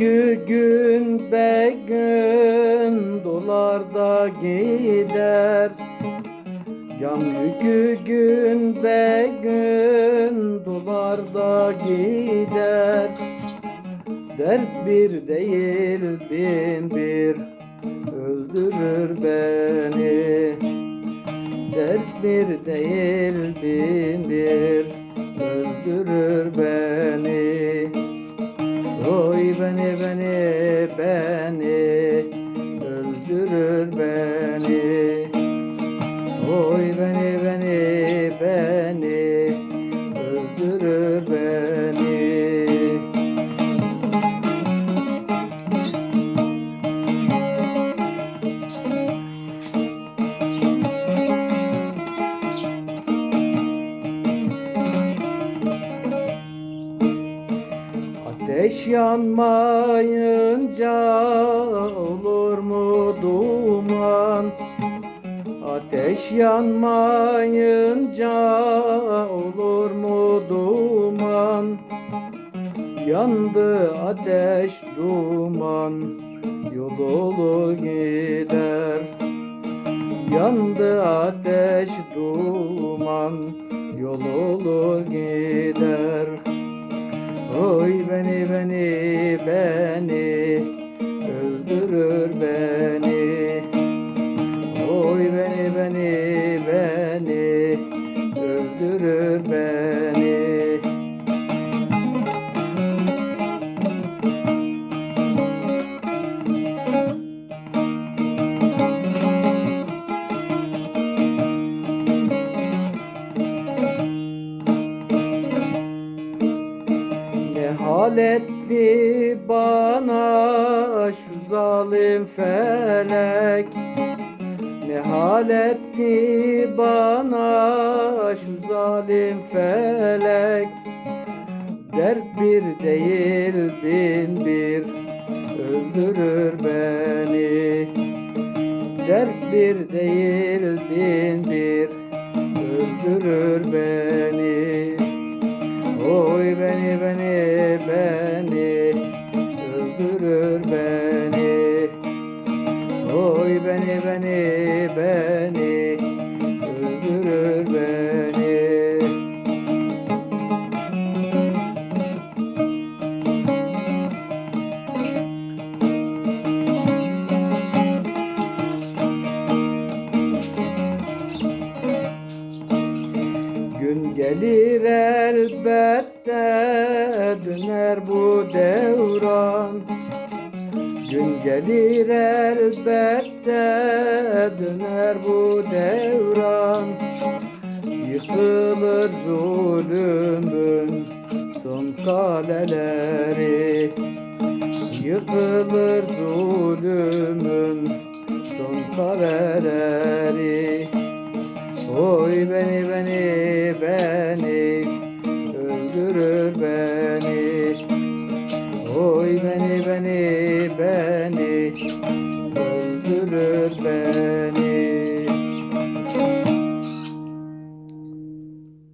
yükü gün be gün dolar da gider. Cam yükü gün be gün dolar da gider. Dert bir değil bin bir öldürür beni. Dert bir değil bin bir öldürür beni Oy beni beni beni öldürür beni. Oy beni beni beni Ateş yanmayınca olur mu duman? Ateş yanmayınca olur mu duman? Yandı ateş duman yol olur gider Yandı ateş duman yol olur gider öldürür beni. Oy beni beni beni. Öldürür beni. Ne hal etti bana zalim felek. Ne hal etti bana şu zalim felek? Dert bir değil bin bir öldürür beni. Dert bir değil bin bir öldürür beni. Oy beni beni beni beni öldürür beni. Gün gelir elbette döner bu Gün gelir elbette döner bu devran. Yıkılır zulümün son kaleleri. Yıkılır zulümün son kaleleri. Oy beni beni beni öldürür beni öldürür beni